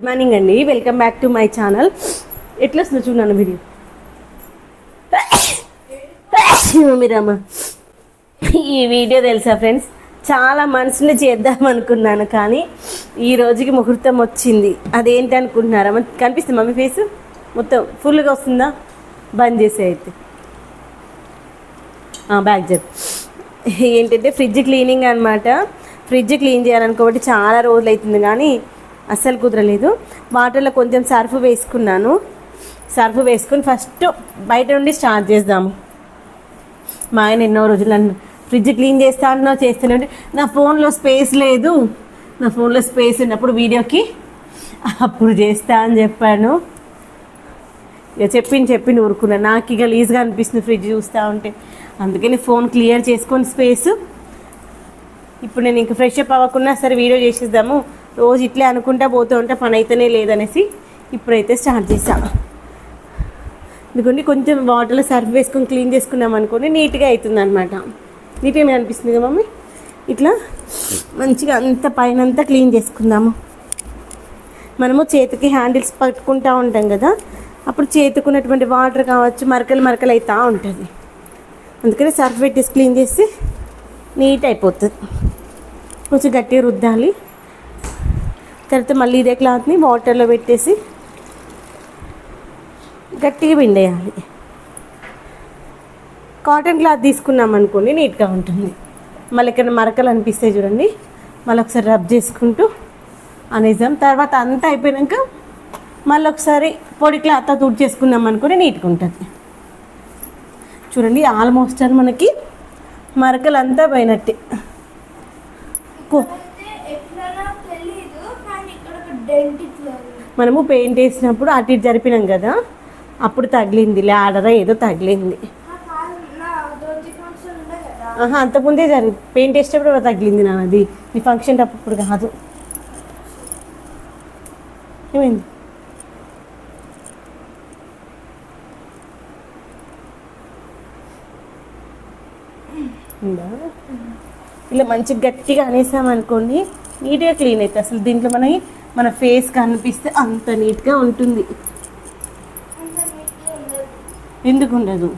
Good morning అండి. Welcome back to my channel. ఎట్లా వస్తుందో చూడండి వీడియో. మీరమ్మ ఈ వీడియో తెలుసా ఫ్రెండ్స్? చాలా మనసులో చేద్దాం అనుకున్నాను కానీ ఈ రోజుకి ముహూర్తం వచ్చింది. అదేంటి అనుకుంటున్నారా? కనిపిస్తుంది మమ్మీ ఫేస్? మొత్తం ఫుల్గా వస్తుందా? బంద్ చేసే అయితే. బ్యాక్ జర్. ఏంటంటే ఫ్రిడ్జ్ క్లీనింగ్ అనమాట ఫ్రిడ్జ్ క్లీన్ చేయాలనుకోబట్టి చాలా రోజులు అవుతుంది కానీ అస్సలు కుదరలేదు. వాటర్లో కొంచెం సర్ఫ్ వేసుకున్నాను. సర్ఫ్ వేసుకుని ఫస్ట్ బయట నుండి స్టార్ట్ చేద్దాము. మా ఆయన ఎన్నో రోజులు ఫ్రిడ్జ్ క్లీన్ చేస్తా అంటున్నావు చేస్తానంటే నా ఫోన్లో స్పేస్ లేదు. నా ఫోన్లో స్పేస్ ఉన్నప్పుడు వీడియోకి అప్పుడు చేస్తా అని చెప్పాను. ఇక చెప్పింది చెప్పింది ఊరుకున్నా. నాకు ఇక లీజ్గా అనిపిస్తుంది ఫ్రిడ్జ్ చూస్తూ ఉంటే. అందుకని ఫోన్ క్లియర్ చేసుకొని స్పేస్. ఇప్పుడు నేను ఇంక ఫ్రెష్ అప్ అవ్వకుండా సరే వీడియో చేసేద్దాము. రోజు ఇట్లే అనుకుంటా పోతూ ఉంటే పని అయితేనే లేదనేసి ఇప్పుడైతే స్టార్ట్ చేసా ఎందుకంటే కొంచెం వాటర్లో సర్ఫ్ వేసుకొని క్లీన్ చేసుకున్నాం అనుకోండి నీట్గా అవుతుంది అనమాట నీట్గా ఏమి అనిపిస్తుంది కదా మమ్మీ? ఇట్లా మంచిగా అంత పైన అంతా క్లీన్ చేసుకుందాము. మనము చేతికి హ్యాండిల్స్ పట్టుకుంటా ఉంటాం కదా అప్పుడు చేతుకున్నటువంటి వాటర్ కావచ్చు మరకలు మరకలు అవుతూ ఉంటుంది. అందుకని సర్ఫ్ పెట్టేసి క్లీన్ చేసి నీట్ అయిపోతుంది. కొంచెం గట్టిగా రుద్దాలి. తర్వాత మళ్ళీ ఇదే క్లాత్ని వాటర్లో పెట్టేసి గట్టిగా పిండేయాలి. కాటన్ క్లాత్ తీసుకున్నాం అనుకోండి నీట్గా ఉంటుంది. మళ్ళీ ఇక్కడ మరకలు అనిపిస్తాయి చూడండి. మళ్ళీ ఒకసారి రబ్ చేసుకుంటూ అనేసాం తర్వాత అంతా అయిపోయాక మళ్ళీ ఒకసారి పొడి క్లాత్ తుడి చేసుకున్నాం అనుకోండి నీట్గా ఉంటుంది. చూడండి ఆల్మోస్ట్ అని మనకి మరకలు అంతా పోయినట్టే కో- అయితే ఎట్లనో తెలీదు కానీ ఇక్కడ ఒక డెంట్ ఇట్లా ఉంది. మనము పెయింట్ వేసినప్పుడు అటు ఇటు జరిపినాం కదా అప్పుడు తగిలింది లాడరా ఏదో తగిలింది. ఆహా అంతకుముందే జరిగి పెయింట్ వేసేటప్పుడు తగిలింది నా అది నీ ఫంక్షన్ అప్పుడు కాదు. ఏమైంది? ఇలా మంచి గట్టిగా అనేసామనుకోండి నీట్గా క్లీన్ అవుతుంది అసలు దీంట్లో మనకి మన ఫేస్ కనిపిస్తే అంత నీట్గా ఉంటుంది. ఎందుకు ఉండదు?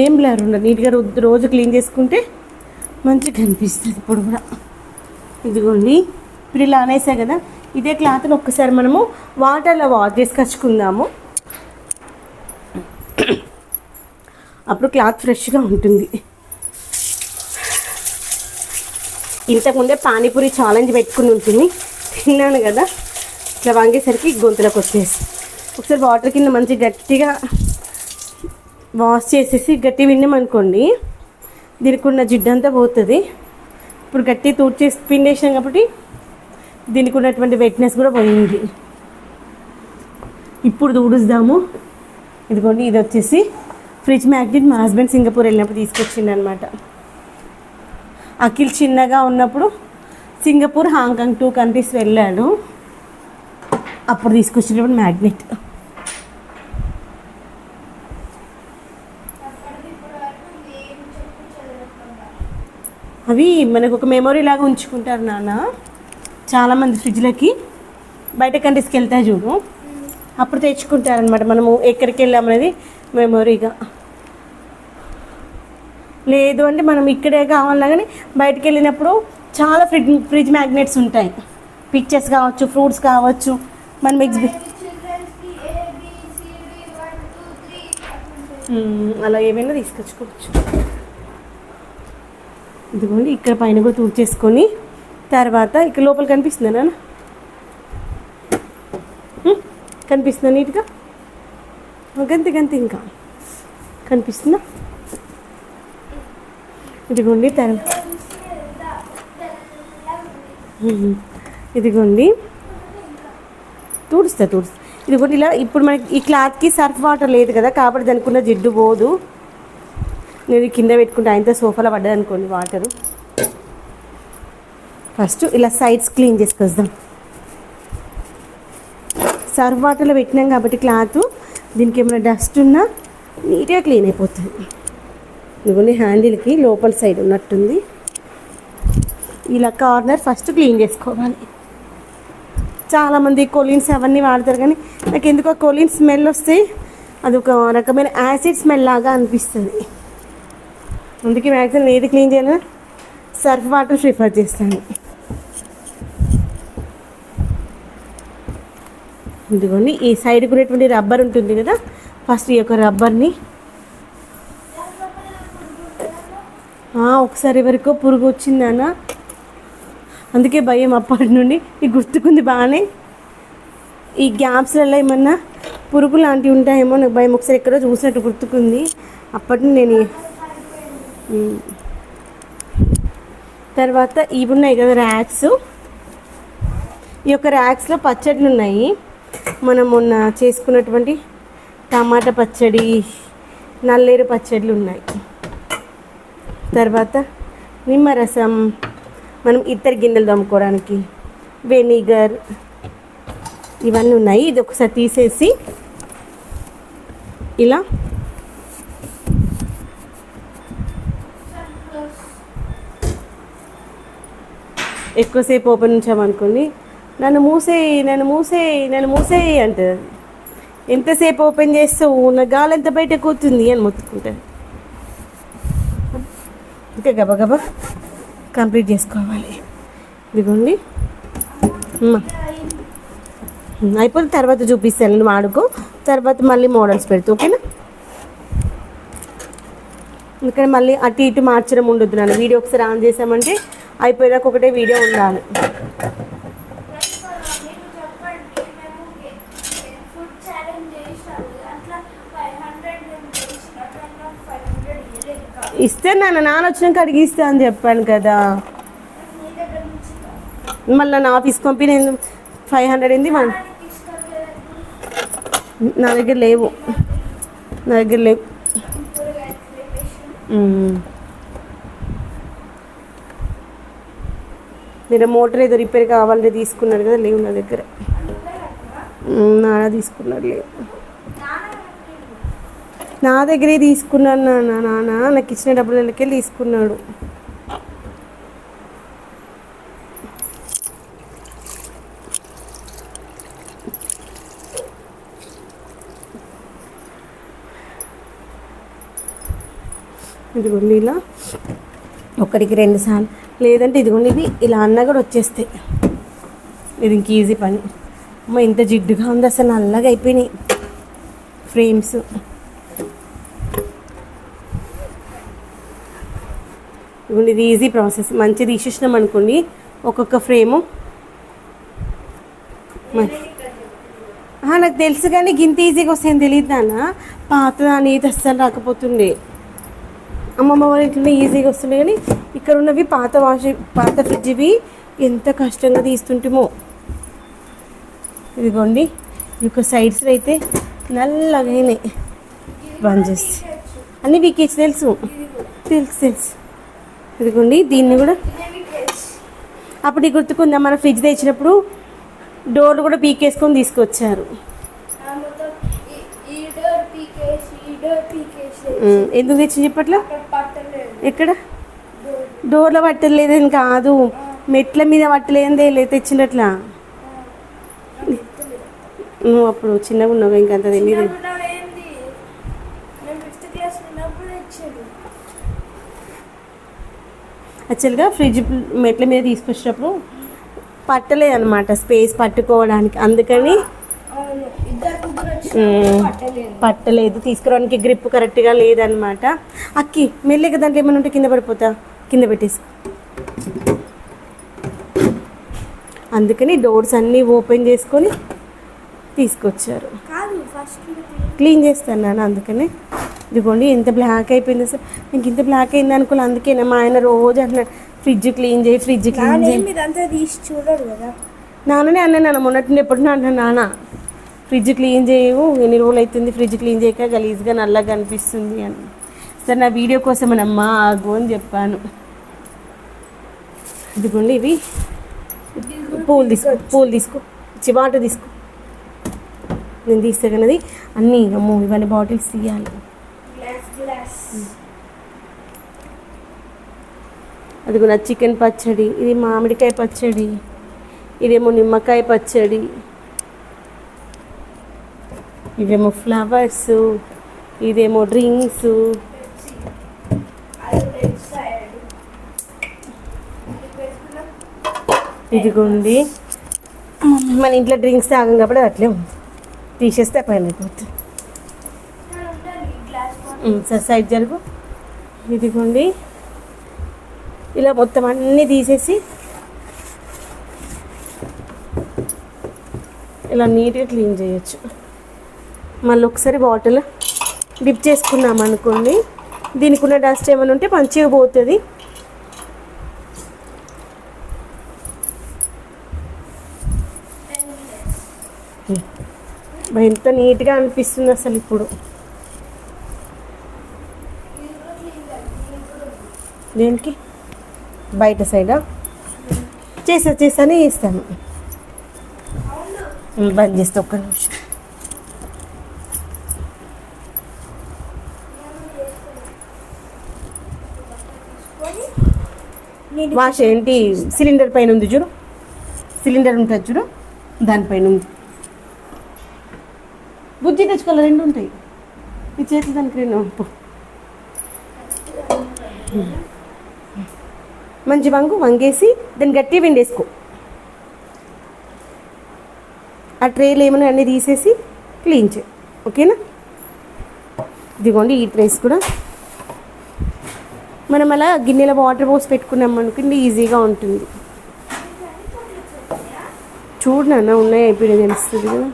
ఏం బ్లర్ ఉండదు? నీట్గా రోజు క్లీన్ చేసుకుంటే మంచిగా కనిపిస్తుంది ఇప్పుడు కూడా. ఇదిగోండి ఇప్పుడు ఇలా అనేసా కదా ఇదే క్లాత్ని ఒక్కసారి మనము వాటర్లో వాష్ చేసుకొచ్చుకుందాము అప్పుడు క్లాత్ ఫ్రెష్గా ఉంటుంది. ఇంతకుముందే పానీపూరి ఛాలెంజ్ పెట్టుకుని ఉంటుంది. తిన్నాను కదా. ఇట్లా వంగేసరికి గొంతులోకి వచ్చేసి. ఒకసారి వాటర్ కింద మంచి గట్టిగా వాష్ చేసేసి గట్టి విన్నామనుకోండి దీనికి ఉన్న జిడ్డంతా పోతుంది. ఇప్పుడు గట్టి తూడ్చేసి పిండేసాం కాబట్టి దీనికి ఉన్నటువంటి వెట్నెస్ కూడా పోయింది. ఇప్పుడు తూడుస్తాము ఇదిగోండి ఇది వచ్చేసి ఫ్రిడ్జ్ మ్యాగ్నెట్ మా హస్బెండ్ సింగపూర్ వెళ్ళినప్పుడు తీసుకొచ్చిండనమాట అఖిల్ చిన్నగా ఉన్నప్పుడు సింగపూర్ హాంకాంగ్ టూ కంట్రీస్ వెళ్ళాడు. అప్పుడు తీసుకొచ్చినప్పుడు మ్యాగ్నెట్. అవి మనకు ఒక మెమొరీ లాగా ఉంచుకుంటారు నాన్న. చాలామంది ఫ్రిడ్జ్లకి బయట కంట్రీస్కి వెళ్తాయి చూడు. అప్పుడు తెచ్చుకుంటారనమాట మనము ఎక్కడికి వెళ్ళామనేది మెమొరీగా. లేదు అంటే మనం ఇక్కడే కావాలన్నా కానీ బయటికి వెళ్ళినప్పుడు చాలా ఫ్రిడ్జ్ ఫ్రిడ్జ్ మ్యాగ్నెట్స్ ఉంటాయి. పిక్చర్స్ కావచ్చు ఫ్రూట్స్ కావచ్చు. మనం ఎగ్జిబి బి అలా ఏమైనా తీసుకొచ్చుకోవచ్చు. ఇదిగోండి ఇక్కడ పైన కూడా తూర్చేసుకొని తర్వాత ఇక్కడ లోపల కనిపిస్తుందా నాన్న? కనిపిస్తుందా నీట్గా? గంతి గంతి గంతే ఇంకా. కనిపిస్తుందా? ఇదిగోండి తర్వాత ఇదిగోండి. తుడుస్తా తుడుస్తా. ఇదిగోండి ఇలా ఇప్పుడు మనకి ఈ క్లాత్కి సర్ఫ్ వాటర్ లేదు కదా కాబట్టి దానికి ఉన్న జిడ్డు పోదు. నేను కింద పెట్టుకుంటే ఆయనతో సోఫాలో పడ్డది అనుకోండి వాటరు. ఫస్ట్ ఇలా సైడ్స్ క్లీన్ చేసుకొద్దాం సర్ఫ్ వాటర్లో పెట్టినాం కాబట్టి క్లాత్ దీనికి ఏమైనా డస్ట్ ఉన్నా నీట్గా క్లీన్ అయిపోతుంది. ఇదిగోండి హ్యాండిల్కి లోపల సైడ్ ఉన్నట్టుంది. ఇలా కార్నర్ ఫస్ట్ క్లీన్ చేసుకోవాలి. చాలామంది కొలిన్స్ అవన్నీ వాడతారు కానీ నాకు ఎందుకో కొలిన్ స్మెల్ వస్తే అది ఒక రకమైన యాసిడ్ స్మెల్ లాగా అనిపిస్తుంది. అందుకే మ్యాక్సిమం ఏది క్లీన్ చేయాలన్నా సర్ఫ్ వాటర్ ప్రిఫర్ చేస్తాను. ఇదిగోండి ఈ సైడ్ ఉన్నటువంటి రబ్బర్ ఉంటుంది కదా ఫస్ట్ ఈ యొక్క రబ్బర్ని ఆ, ఒకసారి ఎవరికో పురుగు వచ్చిందానా అందుకే భయం అప్పటి నుండి. ఈ గుర్తుకుంది బాగానే. ఈ గ్యాప్స్లలో ఏమన్నా పురుగు లాంటివి ఉంటాయేమో నాకు భయం. ఒకసారి ఎక్కడో చూసినట్టు గుర్తుకుంది. అప్పటి నుండి నేను తర్వాత ఇవి ఉన్నాయి కదా ర్యాక్స్. ఈ యొక్క ర్యాక్స్లో పచ్చడిలు ఉన్నాయి. మనం మొన్న చేసుకున్నటువంటి టమాటా పచ్చడి నల్లేరు పచ్చడిలు ఉన్నాయి. తర్వాత నిమ్మరసం మనం ఇతర గిన్నెలు తోముకోవడానికి వెనిగర్ ఇవన్నీ ఉన్నాయి. ఇది ఒకసారి తీసేసి ఇలా ఎక్కువసేపు ఓపెన్ ఉంచామనుకోండి నన్ను మూసేయి నన్ను మూసేయి నన్ను మూసేయి అంటుంది ఎంతసేపు ఓపెన్ చేస్తావు? నా గాలి ఎంత బయట కూర్చుంది అని మొత్తుకుంటుంది ఇంకా గబగబా కంప్లీట్ చేసుకోవాలి. ఇదిగోండి. అమ్మ. అయిపోతే తర్వాత చూపిస్తాను నేను వాడుకో తర్వాత మళ్ళీ మోడల్స్ పెడుతూ ఓకేనా? ఇక్కడ మళ్ళీ అటు ఇటు మార్చడం ఉండొద్దు నన్ను. వీడియో ఒకసారి ఆన్ చేసామంటే అయిపోయాక ఒకటే వీడియో ఉండాలి నేను చెప్పండి మేము ఫుడ్ ఛాలెంజ్ చేసాము అట్లా ఫైవ్ హండ్రెడ్ మేము చేసినట్టు ఫైవ్ హండ్రెడ్ ఇవ్వలేదు కాదు ఇస్తే నన్ను నాన్న వచ్చినాక అడిగిస్తా అని చెప్పాను కదా. మళ్ళీ నా ఆఫీస్ పంపి నేను ఫైవ్ హండ్రెడ్ ఏంది వన్ నా దగ్గర లేవు. నా దగ్గర లేవు. మీరు మోటార్ ఏదో రిపేర్ కావాలంటే తీసుకున్నారు కదా లేవు నా దగ్గర. నాన్న తీసుకున్నారు లేవు. నా దగ్గరే తీసుకున్నాను నాన్న నాన్న. నాకు ఇచ్చిన డబ్బులకి తీసుకున్నాడు. ఇదిగోండి ఇలా. ఒకటికి రెండు సార్లు. లేదంటే ఇదిగోండి ఇది ఇలా అన్నా కూడా వచ్చేస్తాయి ఇది ఇంక ఈజీ పని. అమ్మ ఇంత జిడ్డుగా ఉంది. అసలు నల్లగా అయిపోయినాయి. ఫ్రేమ్స్ ఇదిగోండి ఇది ఈజీ ప్రాసెస్ మంచి తీసేసినాం అనుకోండి ఒక్కొక్క ఫ్రేము నాకు తెలుసు కానీ గింత ఈజీగా వస్తాయని తెలియదు నాన్న. పాత దాని అస్సలు రాకపోతుండే. అమ్మమ్మ వాళ్ళ ఇంట్లో ఈజీగా వస్తుండే కానీ ఇక్కడ ఉన్నవి పాత వాష్ పాత ఫ్రిడ్జ్వి ఎంత కష్టంగా తీస్తుంటేమో. ఇదిగోండి ఇక సైడ్స్ సైడ్స్లో అయితే నల్లగా బంద్ చేసి. అన్నీ వీకేజ్ తెలుసు. తెలుసు తెలుసు. ఇదిగోండి దీన్ని కూడా అప్పుడు నీకు గుర్తుకుందా మన ఫ్రిడ్జ్ తెచ్చినప్పుడు డోర్లు కూడా పీకేసుకొని తీసుకొచ్చారు. ఎందుకు తెచ్చి చెప్పట్లా ఎక్కడ? డోర్. డోర్లో పట్టలేదని కాదు. మెట్ల మీద పట్టలేదే లేదు తెచ్చినట్లా. నువ్వు అప్పుడు చిన్నగా ఉన్నావు ఇంకంత తెలియదు చిన్నప్పుడు ఏంది నేను ఫిఫ్త్ క్లాస్ ఉన్నప్పుడు ఇచ్చాడు యాక్చువల్గా ఫ్రిడ్జ్ మెట్ల మీద తీసుకొచ్చినప్పుడు పట్టలేదు అనమాట స్పేస్ పట్టుకోవడానికి. అందుకని. పట్టలేదు తీసుకురావడానికి గ్రిప్ కరెక్ట్గా లేదనమాట అక్కి మెల్లగా దాంట్లో ఏమైనా ఉంటే కింద పడిపోతా. కింద పెట్టేసుకో అందుకని డోర్స్ అన్నీ ఓపెన్ చేసుకొని తీసుకొచ్చారు. క్లీన్ చేస్తాను నాన్న అందుకనే. ఇదిగోండి ఎంత బ్లాక్ అయిపోయింది అసలు నీకు ఇంత బ్లాక్ అయింది అనుకోలే అందుకేనా మా ఆయన రోజు అంటున్నాడు ఫ్రిడ్జ్ క్లీన్ చేయి ఫ్రిడ్జ్ క్లీన్ చేయి. తీసి చూడరు కదా? నాన్ననే అన్న నాన్న మొన్నటి నుండి ఎప్పుడు అంటున్నాను నాన్న. ఫ్రిడ్జ్ క్లీన్ చేయవు ఎన్ని రోజులు అవుతుంది ఫ్రిడ్జ్ క్లీన్ చేయక గలీజ్గా నల్లగా అనిపిస్తుంది అని. సరే నా వీడియో కోసం అమ్మా ఆగు అని చెప్పాను. ఇదిగోండి ఇవి. పూలు తీసుకో పూలు తీసుకో చివాట తీసుకో. నేను తీస్తే అన్నీ అమ్మో ఇవన్నీ బాటిల్స్ తీయాలి. అది కూడా చికెన్ పచ్చడి ఇది మామిడికాయ పచ్చడి ఇదేమో నిమ్మకాయ పచ్చడి. ఇవేమో ఫ్లవర్స్ ఇదేమో డ్రింక్స్. ఇదిగోండి. మన ఇంట్లో డ్రింక్స్ తాగం కాబట్టి అట్లే ఉంది. తీసేస్తే పైన అయిపోతుంది ఇక్కడ ఉండాలి గ్లాస్ ఉమ్, సరే సైడ్ జరుగు ఇదిగోండి. ఇలా మొత్తం అన్నీ తీసేసి ఇలా నీట్గా క్లీన్ చేయొచ్చు. మళ్ళీ ఒకసారి బాటిల్ డిప్ చేసుకున్నాం అనుకోండి దీనికి ఉన్న డస్ట్ ఏమైనా ఉంటే మంచిగా పోతుంది. ఎంత నీట్గా అనిపిస్తుంది అసలు ఇప్పుడు ఇది కూడా క్లీన్ చేయాలి ఇది కూడా ఉంది. దేనికి బయట సైడా చేసా చేసానే చేస్తాను. బంద్ చేస్తా ఒక్క నిమిషం. వాష్ ఏంటి? సిలిండర్ పైన ఉంది చూడు. సిలిండర్ ఉంటుంది చూడు. దానిపైన ఉంది. బుజ్జి తెచ్చుకోవాలి? రెండు ఉంటాయి. ఈ చేతులు దానికి రెండు. పో. మంచి వంగు వంగేసి దాన్ని గట్టి వెండేసుకో ఆ ట్రేలు ఏమైనా అన్నీ తీసేసి క్లీన్ చేయి. ఓకేనా? ఇదిగోండి ఈ ట్రేస్ కూడా. మనం అలా గిన్నెలో వాటర్ పోసి పెట్టుకున్నాం అనుకుంటే ఈజీగా ఉంటుంది. చూడనా ఉన్నాయి అయిపోయి తెలుస్తుంది కదా.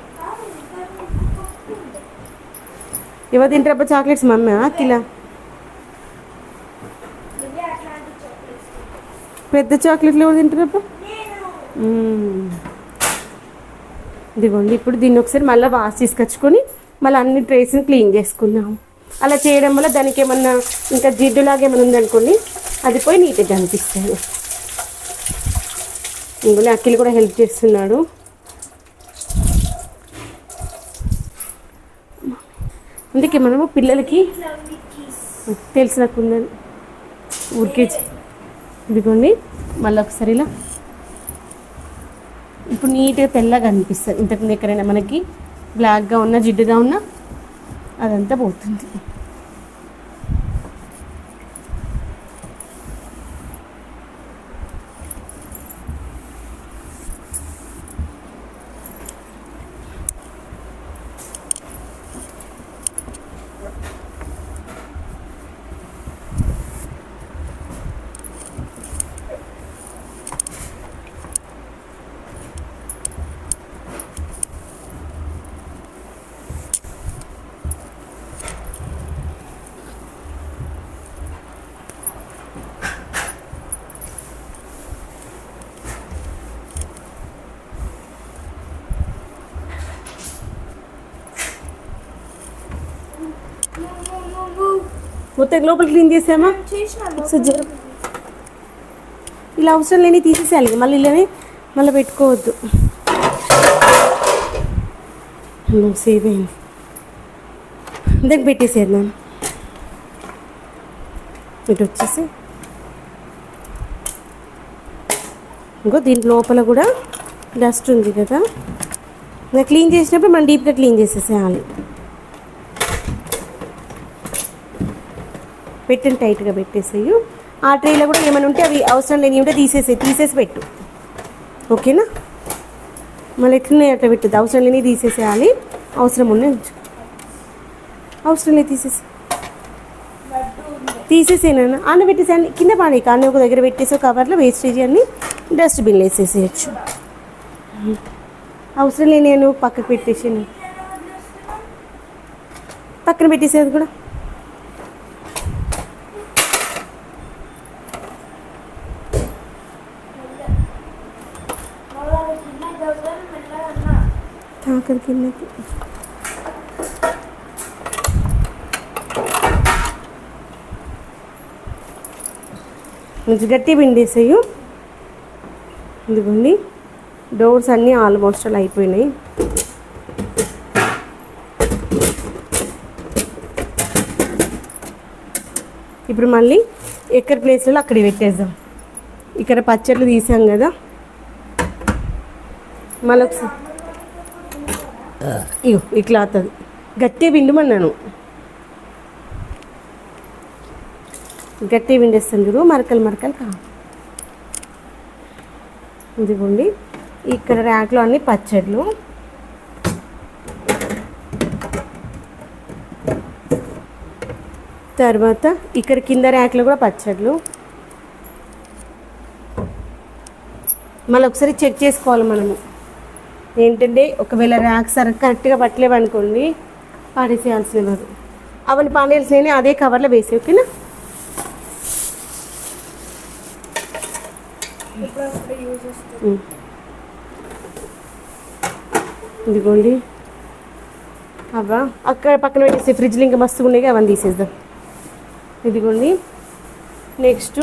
ఎవరు తింటారబ్బా చాక్లెట్స్ మమ్మీ కిలా ఇవే అట్లాంటి చాక్లెట్స్ పెద్ద చాక్లెట్లు ఎవరు తింటారబ్బా ఇదిగోండి ఇప్పుడు దీన్ని ఒకసారి మళ్ళీ వాష్ తీసుకొచ్చుకొని మళ్ళీ అన్ని ట్రేస్ని క్లీన్ చేసుకున్నాం అలా చేయడం వల్ల దానికి ఏమన్నా ఇంకా జిడ్డులాగా ఏమైనా ఉందనుకోండి అది పోయి నీట్గా అనిపిస్తుంది ఇంకొన్ని అఖిల్ కూడా హెల్ప్ చేస్తున్నాడు. అందుకే మనము పిల్లలకి తెలిసినకుందని ఊరికే ఇదిగోండి మళ్ళీ ఒకసారి ఇలా. ఇప్పుడు నీట్గా తెల్లగా అనిపిస్తుంది. ఇంతకు ఎక్కడైనా మనకి బ్లాక్గా ఉన్న జిడ్డుగా ఉన్న అదంతా పోతుంది. మొత్తం లోపల క్లీన్ చేసామా. ఇలా అవసరం లేని తీసేసేయాలి మళ్ళీ ఇలానే మళ్ళీ పెట్టుకోవద్దు. సేవ్ అయింది. దానికి పెట్టేసేద్దాం ఇటు వచ్చేసి. ఇంకో దీని లోపల కూడా డస్ట్ ఉంది కదా. ఇంకా క్లీన్ చేసినప్పుడు మనం డీప్గా క్లీన్ చేసేసేయాలి. పెట్టిన టైట్గా పెట్టేసేయు. ఆ ట్రేలో కూడా ఏమైనా ఉంటే అవి అవసరం లేని ఉంటే తీసేసి తీసేసి పెట్టు. ఓకేనా? మళ్ళీ ఎట్లున్నాయి అట్లా పెట్టద్దు అవసరం లేని తీసేసేయాలి. అవసరం ఉన్నాయి ఉంచు. అవసరం లేదు తీసేసి తీసేసేనా అన్న పెట్టేసాను కింద పానీ కానీ ఒక దగ్గర పెట్టేసి కవర్లో వేస్టేజ్ అన్ని డస్ట్బిన్లో వేసేసేయచ్చు. అవసరం లేని నేను పక్కకు పెట్టేసాను పక్కన పెట్టేసేది కూడా మళ్ళా కింద దవ్వని మెల్లగా అన్నా తాకది కిందకి కొంచెం గట్టి పిండేసేయు ఇదిగోండి డోర్స్ అన్నీ ఆల్మోస్ట్ అలా అయిపోయినాయి. ఇప్పుడు మళ్ళీ ఎక్కడ ప్లేస్లలో అక్కడ పెట్టేద్దాం. ఇక్కడ పచ్చళ్ళు తీసాం కదా. మళ్ళీ ఒకసారి ఇగో ఇట్లా అవుతుంది గట్టి పిండమన్నాను. గట్టి పిండేస్తాను చూడు మరకలు మరకలు కా. ఇదిగోండి ఇక్కడ ర్యాక్లో అన్ని పచ్చళ్ళు తర్వాత ఇక్కడ కింద ర్యాక్లో కూడా పచ్చళ్ళు మళ్ళీ ఒకసారి చెక్ చేసుకోవాలి మనము. ఏంటంటే ఒకవేళ ర్యాక్ సరి కరెక్ట్గా పట్టలేవనుకోండి పాడేసేయాల్సిన వారు అవన్నీ పాడేయాల్సిన అదే కవర్లో వేసి ఓకేనా ఇదిగోండి. అవ్వా అక్కడ పక్కన పెట్టేసి ఫ్రిడ్జ్లు ఇంకా మస్తుగా ఉన్నాయి అవన్నీ తీసేద్దాం. ఇదిగోండి. నెక్స్ట్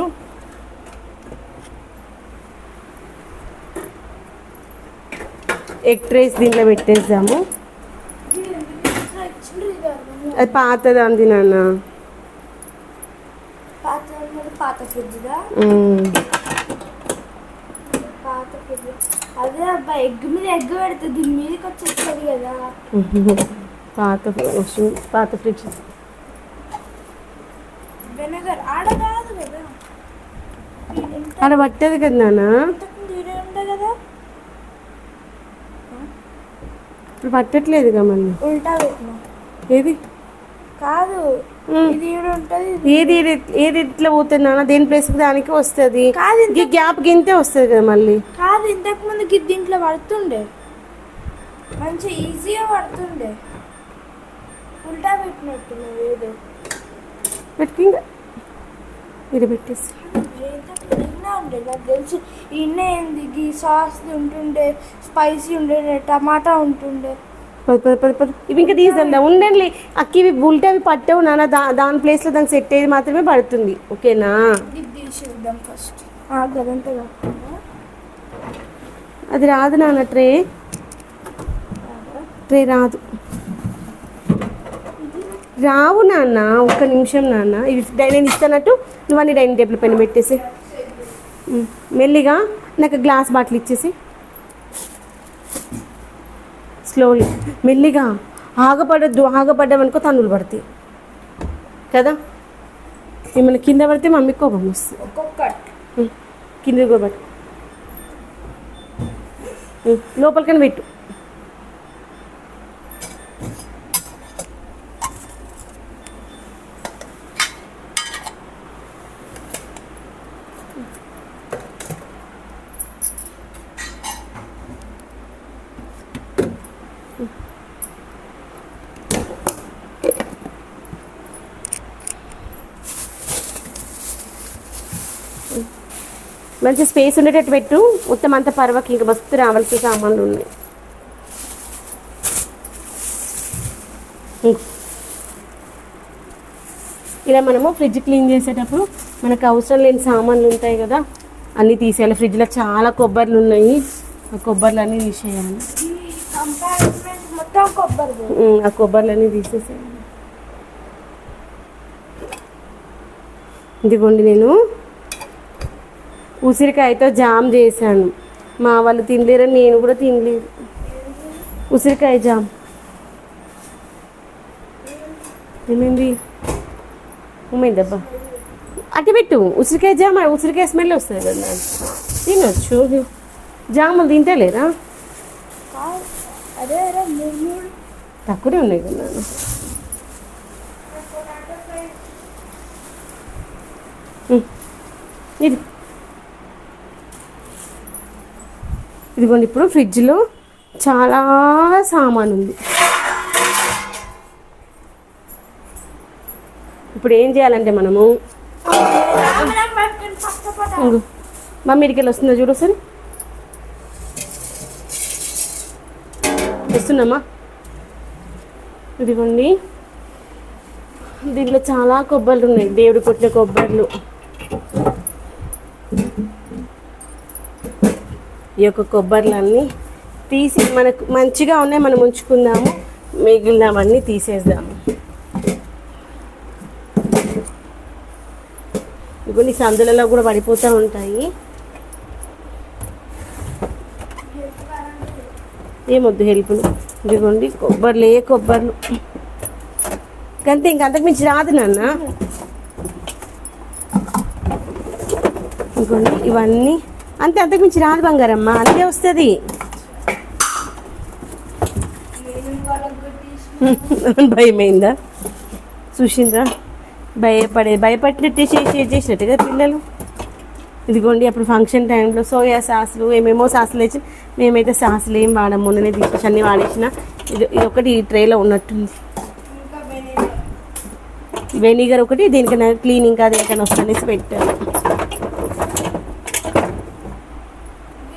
ఎగ్ ట్రేస్ దీంట్లో పెట్టేద్దాము అది పాతది అంది నాన్న. పాత అదే అబ్బా ఎగ్ మీద ఎగ్ పెడితే దీని మీదకి వచ్చేస్తుంది కదా. పాత పాత ఫ్రిడ్జ్. వెనగర్ ఆడ కాదు కదా. పట్టేది కదా నాన్న ఇంతకుముందు ఈడే ఉండే కదా ఇప్పుడు పట్టట్లేదుగా మళ్ళీ? ఉల్టా పెట్టినా. ఏది? కాదు ఏది ఏది ఏది ఇట్లా పోతుంది నాన్న? దేని ప్లేస్ దానికి వస్తుంది? కాదు గ్యాప్ గింతే వస్తుంది కదా మళ్ళీ? కాదు ఇంతకు ముందుకి దీంట్లో పడుతుండే. మంచి ఈజీగా పడుతుండే. ఉల్టా పెట్టినట్టున్నావు ఏదో. పెట్టుకు ఇంకా. ఇది పెట్టేసి. ఉండే నాకు తెలిసి. ఇన్నే ఏంది గీ సాస్ ఉంటుండే స్పైసీ ఉంటుండే టమాటా ఉంటుండే. ఇవి ఇంకా తీసేద్దా. ఉండండి. అక్కి ఇవి ఉల్టా అవి పట్టవు నాన్న. దా దాని ప్లేస్లో దానికి సెట్ అయ్యేది మాత్రమే పడుతుంది. ఓకేనా? ఇది తీసేద్దాం ఫస్ట్ గదంతా కాకుండా అది రాదు నాన్న ట్రే. ట్రే రాదు. రావు నాన్న ఒక్క నిమిషం నాన్న. ఇవి నేను ఇస్తానట్టు నువ్వు అన్ని డైనింగ్ టేబుల్ పైన పెట్టేసి. మెల్లిగా నాకు గ్లాస్ బాటిల్ ఇచ్చేసి. స్లోలీ మెల్లిగా ఆగపడద్దు ఆగపడ్డామనుకో తన్నులు పడతాయి. కదా? మిమ్మల్ని కింద పడితే మమ్మీ కోపం వస్తుంది. కింద కూడా పట్టు లోపలికని పెట్టు. మంచి స్పేస్ ఉండేటట్టు పెట్టు. మొత్తం అంత పర్వకి ఇంకా మస్తు రావాల్సిన సామాన్లు ఉన్నాయి. ఇలా మనము ఫ్రిడ్జ్ క్లీన్ చేసేటప్పుడు మనకు అవసరం లేని సామాన్లు ఉంటాయి కదా అన్నీ తీసేయాలి. ఫ్రిడ్జ్లో చాలా కొబ్బరిలు ఉన్నాయి. ఆ కొబ్బరిలు అన్నీ తీసేయాలి. కొబ్బరి ఆ కొబ్బరిలు అన్నీ తీసేసేయాలి. ఇదిగోండి నేను ఉసిరికాయతో జామ్ చేశాను. మా వాళ్ళు తినలేరని నేను కూడా తినలేదు. ఉసిరికాయ జామ్. ఏమైంది? ఏమైందబ్బా అట్టి పెట్టు. ఉసిరికాయ జామ్ ఉసిరికాయ స్మెల్ వస్తుంది కదా. తినొచ్చు. జాములు తింటలేరా? తక్కువనే ఉన్నాయి కదా ఇది. ఇదిగోండి ఇప్పుడు ఫ్రిడ్జ్లో చాలా సామాన్ ఉంది ఇప్పుడు ఏం చేయాలంటే మనము మమ్మీ ఇడికెళ్ళి వస్తుందా చూడు సరే వస్తున్నామా ఇదిగోండి. దీంట్లో చాలా కొబ్బర్లు ఉన్నాయి దేవుడు కొట్టిన కొబ్బర్లు. ఈ యొక్క కొబ్బరిలన్నీ తీసి మనకు మంచిగా ఉన్నాయి మనం ఉంచుకుందాము. మిగిలినవన్నీ తీసేద్దాము. కొన్ని సందులలో కూడా పడిపోతూ ఉంటాయి. ఏమొద్దు హెల్ప్లు? ఇదిగోండి కొబ్బరిలే కొబ్బరిలు? కంతే ఇంకంతకు మించి రాదు నాన్న. ఇదిగోండి ఇవన్నీ అంతే అంతకు మించి రాదు బంగారమ్మ. అంతే వస్తుంది. నేను భయమైందా? చూసిండ్రా? భయపడే భయపడినట్టే చేసి చేసినట్టు కదా పిల్లలు. ఇదిగోండి అప్పుడు ఫంక్షన్ టైంలో సోయా సాసులు ఏమేమో సాసులు వేసి మేమైతే సాసులు ఏం వాడము మొన్ననే తీసుకొచ్చి అన్నీ వాడేసిన. ఇది ఇది ఒకటి ఈ ట్రేలో ఉన్నట్టుంది. వెనిగర్. ఒకటి దీనికైనా క్లీనింగ్ కాదు దేనికైనా వస్తుందనేసి పెట్టాను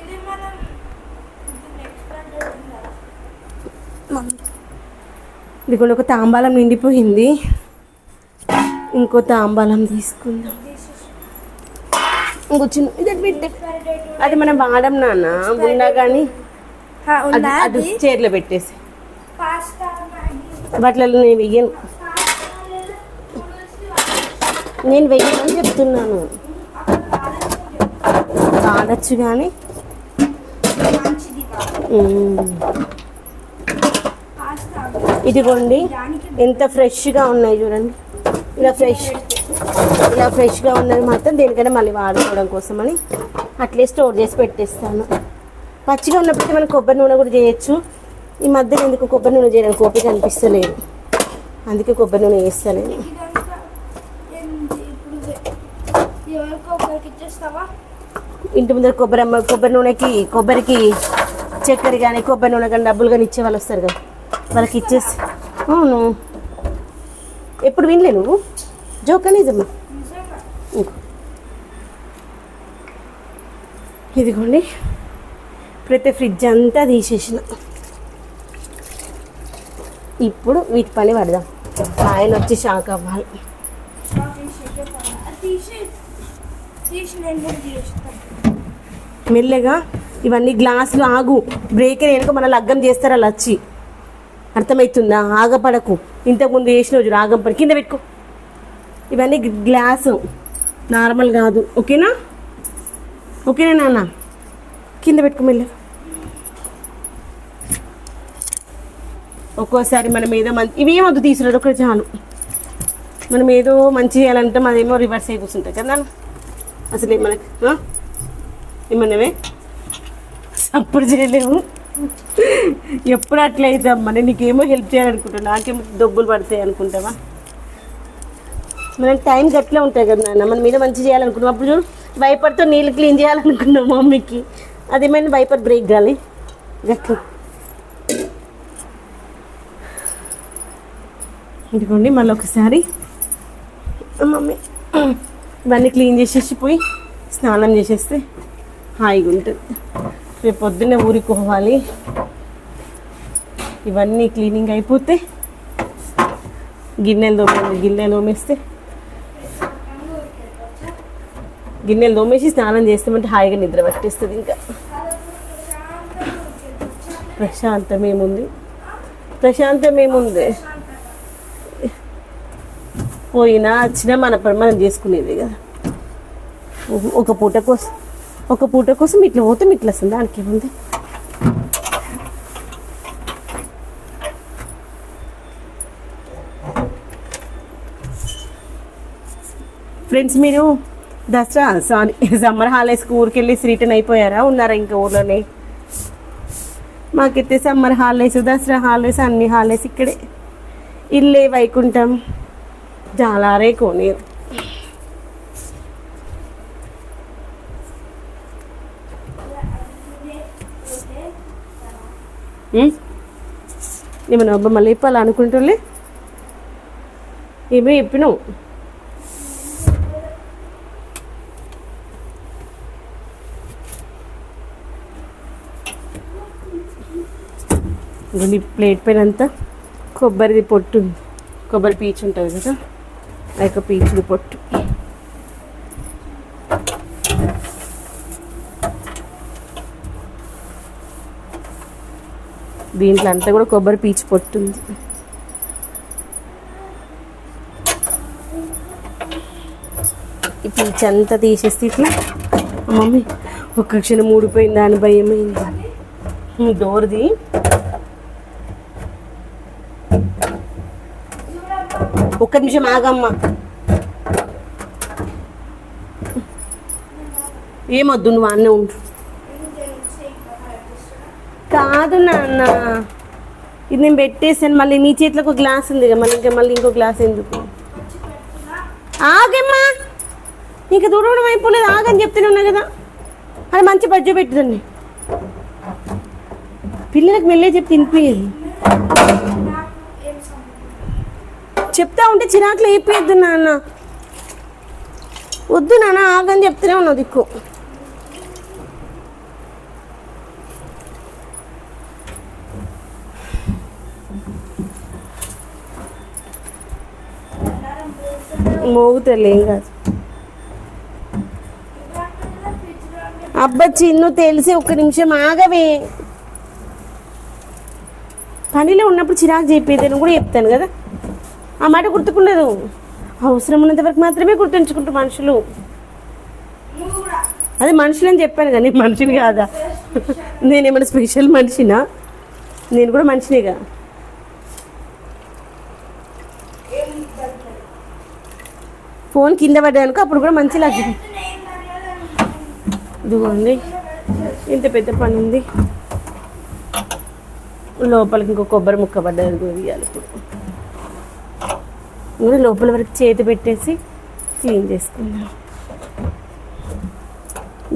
ఇది మనం నెక్స్ట్ అంటే ఇది కూడా ఒక తాంబాలం నిండిపోయింది. ఇంకో తాంబాలం తీసుకుందాం. ఇంకో చిన్న ఇది పెట్టే అది మనం వాడం నాన్న ఉన్నా కానీ అది చీరలో పెట్టేసి. బట్టలలో నేను వెయ్యను. నేను వెయ్యనని చెప్తున్నాను. వాడచ్చు కానీ ఇదిగోండి ఎంత ఫ్రెష్గా ఉన్నాయి చూడండి. ఇలా ఫ్రెష్ ఇలా ఫ్రెష్గా ఉన్నది మాత్రం దేనికైనా మళ్ళీ వాడుకోవడం కోసమని అట్లే స్టోర్ చేసి పెట్టేస్తాను. పచ్చిగా ఉన్నప్పటికీ మనం కొబ్బరి నూనె కూడా చేయొచ్చు. ఈ మధ్యన ఎందుకు కొబ్బరి నూనె చేయడానికి ఓపిక అనిపిస్తలేదు అందుకే కొబ్బరి నూనె వేస్తాను ఇంటి ముందర కొబ్బరి అమ్మ కొబ్బరి నూనెకి కొబ్బరికి చక్కెర కానీ కొబ్బరి నూనె కానీ డబ్బులు కానీ ఇచ్చే వాళ్ళు వస్తారు కదా. వాళ్ళకి ఇచ్చేసి. అవును? ఎప్పుడు వినలే నువ్వు? జోక్ నిజమా ఇదిగోండి. ప్రతి ఫ్రిడ్జ్ అంతా తీసేసిన. ఇప్పుడు వీటి పని పడదాం. ఆయన వచ్చి షాక్ అవ్వాలి. మెల్లగా ఇవన్నీ గ్లాసులు ఆగు. బ్రేక్ వెనుక మన లగ్గం చేస్తారు అలా వచ్చి అర్థమవుతుందా ఆగపడకు. ఇంతకుముందు వేసిన రోజు రాగం పడి కింద పెట్టుకో. ఇవన్నీ గ్లాసు. నార్మల్ కాదు. ఓకేనా? ఓకేనా నాన్న? కింద పెట్టుకో మెల్ల ఒక్కోసారి మనం ఏదో మంచి ఇవేం వద్దు తీసుకురాడు ఒకటి చాలు. మనం ఏదో మంచి చేయాలంటే మాదేమో రివర్స్ అయి కూర్చుంటాయి కదా అసలు మనకి ఏమన్నావే? అప్పుడు చేయలేము ఎప్పుడు అట్లయితే అమ్మ? నేను నీకేమో హెల్ప్ చేయాలనుకుంటా నాకేమో దొబ్బులు పడతాయి అనుకుంటావా? మనకి టైం గట్లే ఉంటాయి కదా నాన్న. మన మీద మంచి చేయాలనుకున్నాం. అప్పుడు చూడు వైపర్తో నీళ్ళు క్లీన్ చేయాలనుకున్నాం మమ్మీకి. అదేమైనా వైపర్ బ్రేక్ కాలి గట్లా. ఇదిగోండి మళ్ళీ ఒకసారి. మమ్మీ ఇవన్నీ క్లీన్ చేసేసి పోయి స్నానం చేసేస్తే హాయిగా ఉంటుంది రేపు పొద్దున్నే ఊరికోవాలి. ఇవన్నీ క్లీనింగ్ అయిపోతే గిన్నెలు తోమే గిన్నెలు తోమేస్తే. గిన్నెలు తోమేసి స్నానం చేస్తామంటే హాయిగా నిద్ర పట్టేస్తుంది ఇంకా. ప్రశాంతం ఏముంది ప్రశాంతం ఏముంది పోయినా వచ్చినా మన పని మనం చేసుకునేది కదా. ఒక పూట కోసం ఒక పూట కోసం ఇట్లా పోతే ఇట్లా వస్తుంది. దానికి ఏముంది? ఫ్రెండ్స్ మీరు దసరా సారీ సమ్మర్ హాలిడేస్కి ఊరికి వెళ్ళి రిటర్న్ అయిపోయారా? ఉన్నారా ఇంకా ఊర్లోనే? మాకైతే సమ్మర్ హాలిడేస్ దసరా హాలిడేస్ అన్ని హాలిడేస్ ఇక్కడే. ఇల్లే వైకుంఠం. జాలారే కోనేరు. ఉం? ఏమన్నా అబ్బా మళ్ళీ చెప్పాలి అనుకుంటులే ఏమో చెప్పినావు? ఇదిగోండి, ప్లేట్ పైన అంతా కొబ్బరిది పొట్టు కొబ్బరి పీచు ఉంటుంది కదా లేక పీచుది పొట్టు. దీంట్లో అంతా కూడా కొబ్బరి పీచు పొట్టుంది ఈ పీచు అంతా తీసేస్తే ఇట్లా మమ్మీ ఒక్క క్షణం ఊడిపోయింది దాని భయమైంది డోర్ది. ఒక్క నిమిషం ఆగమ్మా. ఏమొద్దు నువ్వు అన్నే ఉంటు ఇది తెలిసి ఇంకా ప్రాక్టీస్తున్నా కాదు నాన్న. ఇది నేను పెట్టేసాను మళ్ళీ నీ చేతిలో ఒక గ్లాస్ ఉంది కదా మళ్ళీ ఇంకా మళ్ళీ ఇంకో గ్లాస్ ఎందుకు? ఆగమ్మా. ఇంకా దూరం అయిపోలేదు. ఆగని చెప్తూనే ఉన్నా కదా. అది మంచి బజ్జో పెట్టుదండి. పిల్లలకు మెల్లే చెప్తే తినిపోయేది చెప్తా ఉంటే చిరాకులు అయిపోయేద్దు నాన్న. వద్దు నాన్న ఆగని చెప్తూనే ఉన్నావు దిక్కు. మోగుతలే ఏం కాదు. అబ్బా చిన్ను తెలిసి ఒక్క నిమిషం ఆగవే. పనిలో ఉన్నప్పుడు చిరాకు చెప్పేది అని కూడా చెప్తాను కదా. ఆ మాట గుర్తుకుండదు. అవసరం ఉన్నంత వరకు మాత్రమే గుర్తుంచుకుంటారు మనుషులు. అదే మనుషులు అని చెప్పాను కానీ మనిషిని కాదా? నేనేమైనా స్పెషల్ మనిషినా? నేను కూడా మనిషినేగా ఏం తగ్గదు ఫోన్ కింద పడ్డానుకో అప్పుడు కూడా మంచిగా నేను ఇదిగోండి. ఇంత పెద్ద పని ఉంది. లోపలికి ఇంకో కొబ్బరి ముక్క పడ్డది కూడా తీయాలి ఇప్పుడు. ఇంకా లోపల వరకు చేతి పెట్టేసి క్లీన్ చేసుకుందాం.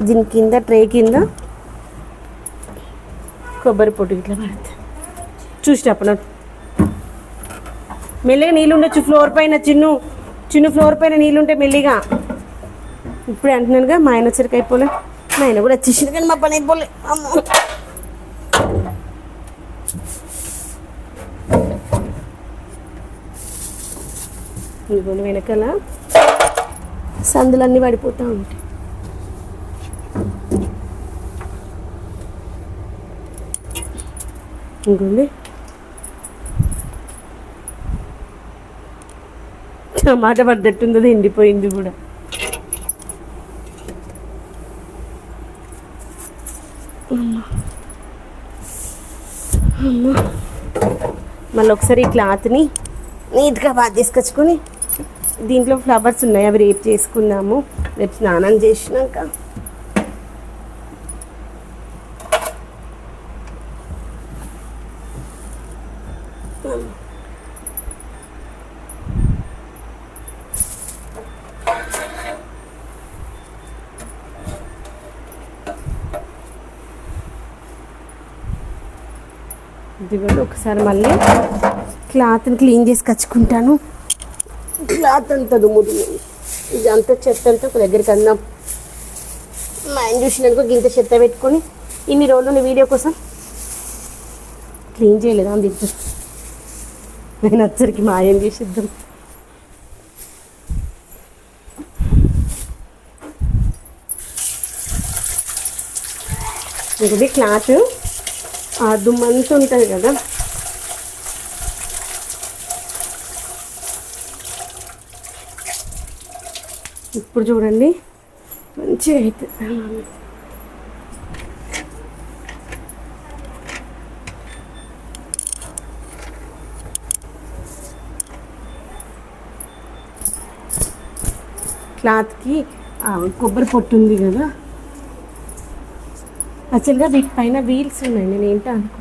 దీని కింద ట్రే కింద కొబ్బరి పొట్టు ఇట్లా పడుతుంది చూసినప్పుడు మెల్లగా నీళ్ళు ఉండొచ్చు ఫ్లోర్ పైన చిన్ను. చిన్న ఫ్లోర్ పైన నీళ్ళుంటే మెల్లిగా. ఇప్పుడే అంటున్నానుగా మా ఆయన వచ్చరికి అయిపోలే మా ఆయన కూడా వచ్చేసింది కానీ మా పని అయిపోలే. అమ్మో. ఇదిగోండి వెనకాల. సందులన్నీ పడిపోతూ ఉంటాయి. ఇంకోండి టమాటా పడ్డట్టుంది ఎండిపోయింది కూడా. మళ్ళీ ఒకసారి ఈ క్లాత్ని నీట్గా బాగా తీసుకొచ్చుకొని దీంట్లో ఫ్లవర్స్ ఉన్నాయి అవి రేపు చేసుకుందాము. రేపు స్నానం చేసినాక ఇదిగోండి ఒకసారి మళ్ళీ క్లాత్ని క్లీన్ చేసి కచ్చుకుంటాను. క్లాత్ అంతా దుమ్ముదు ఇది అంతా చెత్త అంతా ఒక దగ్గరికి అందాం. మా ఆయన చూసినందుకు గింత చెత్త పెట్టుకొని ఇన్ని రోజులు వీడియో కోసం క్లీన్ చేయలేదా అని తిట్టు నేను వచ్చరికి మా ఆయన చేసిద్దాం. ఇంకొకటి క్లాత్. ఆ దుమ్మంతా ఉంటుంది కదా. ఇప్పుడు చూడండి మంచిగా అవుతుంది క్లాత్కి కొబ్బరి పొట్టు ఉంది కదా. యాక్చువల్గా వీటి పైన వీల్స్ ఉన్నాయి నేను ఏంటో అనుకో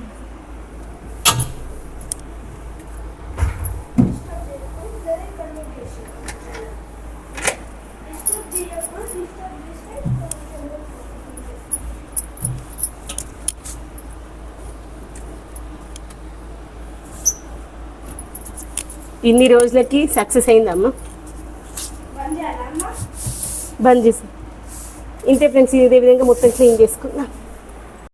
ఇన్ని రోజులకి సక్సెస్ అయిందమ్మా. బంద్ చేసి. ఇంతే ఫ్రెండ్స్ ఇదే విధంగా మొత్తం క్లీన్ చేసుకున్నాం.